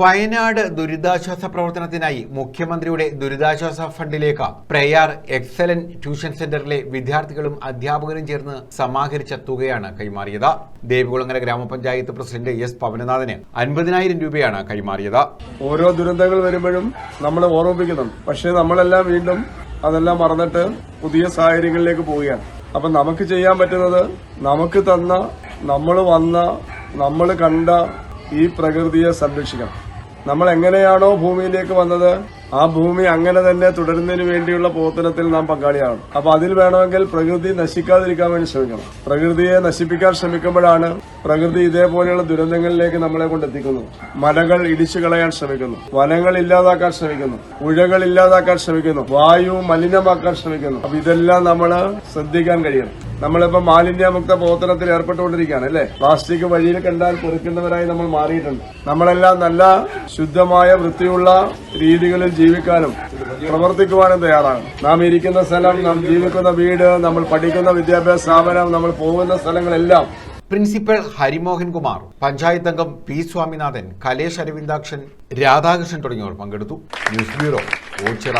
വയനാട് ദുരിതാശ്വാസ പ്രവർത്തനത്തിനായി മുഖ്യമന്ത്രിയുടെ ദുരിതാശ്വാസ ഫണ്ടിലേക്ക് പ്രയാർ എക്സലന്റ് ട്യൂഷൻ സെന്ററിലെ വിദ്യാർത്ഥികളും അധ്യാപകരും ചേർന്ന് സമാഹരിച്ച തുകയാണ് കൈമാറിയത്. ദേവികുളങ്ങര ഗ്രാമപഞ്ചായത്ത് പ്രസിഡന്റ് എസ് പവനനാഥന് അൻപതിനായിരം രൂപയാണ് കൈമാറിയത്. ഓരോ ദുരന്തങ്ങൾ വരുമ്പോഴും നമ്മൾ ഓർമ്മിപ്പിക്കുന്നുണ്ട്. പക്ഷേ നമ്മളെല്ലാം വീണ്ടും അതെല്ലാം മറന്നിട്ട് പുതിയ സാഹചര്യങ്ങളിലേക്ക് പോവുകയാണ്. അപ്പൊ നമുക്ക് ചെയ്യാൻ പറ്റുന്നത് നമുക്ക് തന്ന നമ്മൾ വന്ന നമ്മൾ കണ്ട ഈ പ്രകൃതിയെ സംരക്ഷിക്കണം. നമ്മൾ എങ്ങനെയാണോ ഭൂമിയിലേക്ക് വന്നത് ആ ഭൂമി അങ്ങനെ തന്നെ തുടരുന്നതിന് വേണ്ടിയുള്ള പ്രവർത്തനത്തിൽ നാം പങ്കാളിയാണ്. അപ്പൊ അതിൽ വേണമെങ്കിൽ പ്രകൃതി നശിക്കാതിരിക്കാൻ വേണ്ടി ശ്രമിക്കണം. പ്രകൃതിയെ നശിപ്പിക്കാൻ ശ്രമിക്കുമ്പോഴാണ് പ്രകൃതി ഇതേപോലെയുള്ള ദുരന്തങ്ങളിലേക്ക് നമ്മളെ കൊണ്ടെത്തിക്കുന്നു മലകൾ ഇടിച്ചു കളയാൻ ശ്രമിക്കുന്നു. വനങ്ങൾ ഇല്ലാതാക്കാൻ ശ്രമിക്കുന്നു. പുഴകൾ ഇല്ലാതാക്കാൻ ശ്രമിക്കുന്നു. വായു മലിനമാക്കാൻ ശ്രമിക്കുന്നു. അപ്പൊ ഇതെല്ലാം നമ്മൾ ശ്രദ്ധിക്കാൻ കഴിയണം. നമ്മളിപ്പോ മാലിന്യമുക്ത പ്രവർത്തനത്തിൽ ഏർപ്പെട്ടുകൊണ്ടിരിക്കുകയാണ് അല്ലേ? പ്ലാസ്റ്റിക് വഴിയിൽ കണ്ടാൽ പൊറുക്കുന്നവരായി നമ്മൾ മാറിയിട്ടുണ്ട്. നമ്മളെല്ലാം നല്ല ശുദ്ധമായ വൃത്തിയുള്ള രീതികളിൽ ജീവിക്കാനും പ്രവർത്തിക്കുവാനും തയ്യാറാണ്. നാം ഇരിക്കുന്ന സ്ഥലം നാം ജീവിക്കുന്ന വീട് നമ്മൾ പഠിക്കുന്ന വിദ്യാഭ്യാസ സ്ഥാപനം നമ്മൾ പോകുന്ന സ്ഥലങ്ങളെല്ലാം പ്രിൻസിപ്പൽ ഹരിമോഹൻ കുമാർ പഞ്ചായത്ത് അംഗം പി സ്വാമിനാഥൻ കലേഷ് അരവിന്ദാക്ഷൻ രാധാകൃഷ്ണൻ തുടങ്ങിയവർ പങ്കെടുത്തു. News bureau Ochira.